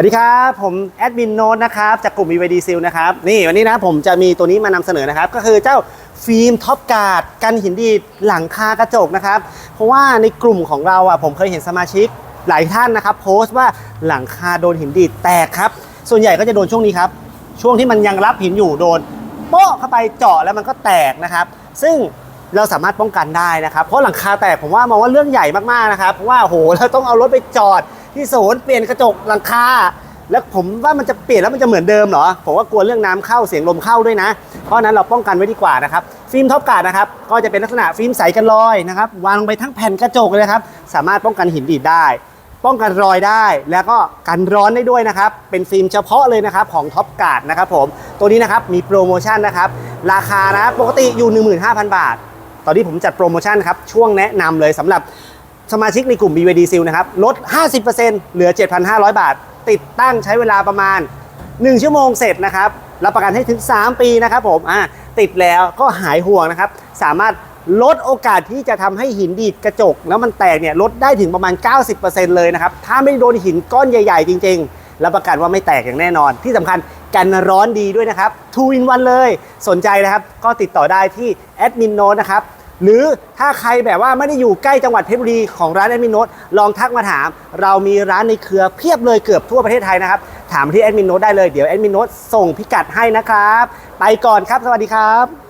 วัสดีครับ ผมแอดมินโนตนะครับจากกลุ่ม BYD s e a l นะครับนี่วันนี้นะผมจะมีตัวนี้มานำเสนอนะครับ ก็คือเจ้าฟิล์มท็อปการ์ดกันหินดีดหลังคากระจกนะครับ เพราะว่าในกลุ่มของเราอะผมเคยเห็นสมาชิกหลายท่านนะครับ โพสต์ว่าหลังคาโดนหินดีดแตกครับ ส่วนใหญ่ก็จะโดนช่วงนี้ครับ ช่วงที่มันยังรับหินอยู่โดนโป๊ะเข้าไปเจาะแล้วมันก็แตกนะครับ ซึ่งเราสามารถป้องกันได้นะครับ เพราะหลังคาแตกผมว่ามองว่าเรื่องใหญ่มากๆนะครับ เพราะว่าโหเราต้องเอารถไปจอด ที่ศูนย์เปลี่ยนกระจกหลังคาแล้วผมว่ามันจะเปลี่ยนแล้วมันจะเหมือนเดิมเหรอ ผมว่ากลัวเรื่องน้ำเข้าเสียงลมเข้าด้วยนะ เพราะนั้นเราป้องกันไว้ดีกว่านะครับ ฟิล์มท็อปการ์ดนะครับ ก็จะเป็นลักษณะฟิล์มใสกันรอยนะครับ วางลงไปทั้งแผ่นกระจกเลยครับ สามารถป้องกันหินดีดได้ ป้องกันรอยได้ แล้วก็กันร้อนได้ด้วยนะครับ เป็นฟิล์มเฉพาะเลยนะครับของท็อปการ์ดนะครับผม ตัวนี้นะครับมีโปรโมชั่นนะครับ ราคานะปกติอยู่ 15,000 บาท ตอนนี้ผมจัดโปรโมชั่นครับ ช่วงแนะนำเลยสำหรับ สมาชิกในกลุ่ม BYD s e a l นะครับ ลด 50%เหลือ 7,500 บาท ติดตั้งใช้เวลาประมาณ 1 ชั่วโมงเสร็จนะครับ รับประกันให้ถึง 3 ปีนะครับผมอ่าติดแล้วก็หายห่วงนะครับ สามารถลดโอกาสที่จะทำให้หินดีดกระจก แล้วมันแตกเนี่ยลดได้ถึงประมาณ 90%เลยนะครับ ถ้าไม่โดนหินก้อนใหญ่ ๆ จริงๆ รับประกันว่าไม่แตกอย่างแน่นอน ที่สำคัญกันร้อนดีด้วยนะครับ2 in 1เลย สนใจนะครับ ก็ติดต่อได้ที่แอดมินโนนะครับ หรือถ้าใครแบบว่าไม่ได้อยู่ใกล้จังหวัดเพชรบุรีของร้านแอดมินโนตลองทักมาถาม เรามีร้านในเครือเพียบเลยเกือบทั่วประเทศไทยนะครับ ถามที่แอดมินโนตได้เลยเดี๋ยวแอดมินโนตส่งพิกัดให้นะครับ ไปก่อนครับ สวัสดีครับ